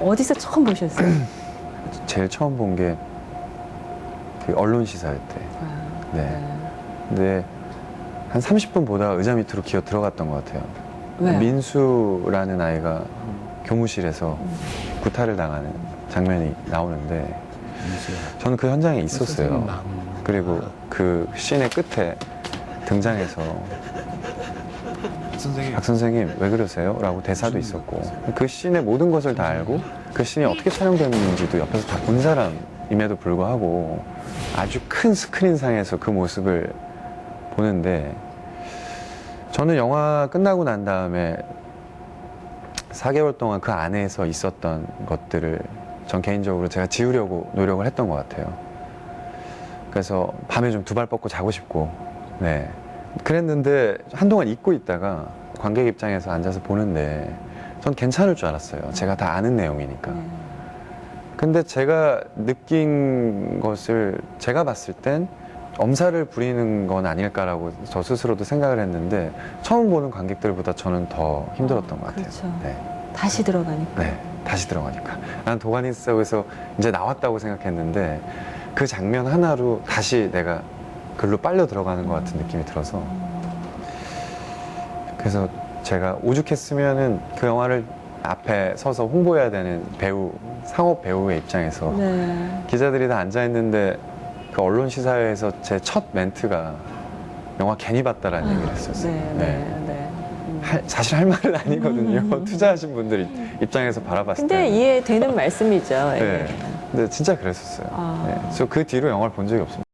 어디서 처음 보셨어요? 제일 처음 본게그 언론 시사회 때. 아, 네. 근데 한 30분 보다가 의자 밑으로 기어 들어갔던 것 같아요. 왜요? 민수라는 아이가 교무실에서 구타를 당하는 장면이 나오는데 저는 그 현장에 있었어요. 그리고 그 씬의 끝에 등장해서 선생님 박 선생님 왜 그러세요? 라고 대사도 있었고 그 씬의 모든 것을 다 알고 그 씬이 어떻게 촬영됐는지도 옆에서 다 본 사람임에도 불구하고 아주 큰 스크린상에서 그 모습을 보는데 저는 영화 끝나고 난 다음에 4개월 동안 그 안에서 있었던 것들을 전 개인적으로 제가 지우려고 노력을 했던 것 같아요. 그래서 밤에 좀 두 발 뻗고 자고 싶고, 네. 그랬는데 한동안 잊고 있다가 관객 입장에서 앉아서 보는데 전 괜찮을 줄 알았어요. 제가 다 아는 내용이니까. 네. 근데 제가 느낀 것을 제가 봤을 땐 엄살을 부리는 건 아닐까라고 저 스스로도 생각을 했는데 처음 보는 관객들보다 저는 더 힘들었던 것 같아요. 그렇죠. 네. 다시 들어가니까. 네, 다시 들어가니까. 난 도가니 속에서 이제 나왔다고 생각했는데 그 장면 하나로 다시 내가 글로 빨려 들어가는 것 같은 느낌이 들어서 그래서 제가 오죽했으면은 그 영화를 앞에 서서 홍보해야 되는 배우, 상업 배우의 입장에서 네. 기자들이 다 앉아 있는데 그 언론 시사회에서 제 첫 멘트가 영화 괜히 봤다라는 얘기를 했었어요. 네, 네, 네. 음. 할- 사실 할 말은 아니거든요. 음. 투자하신 분들 입- 입장에서 바라봤을 때. 근데 이해되는 말씀이죠. 예. 네. 근데 진짜 그랬었어요. 아. 네. 저그 뒤로 영화를 본 적이 없습니다.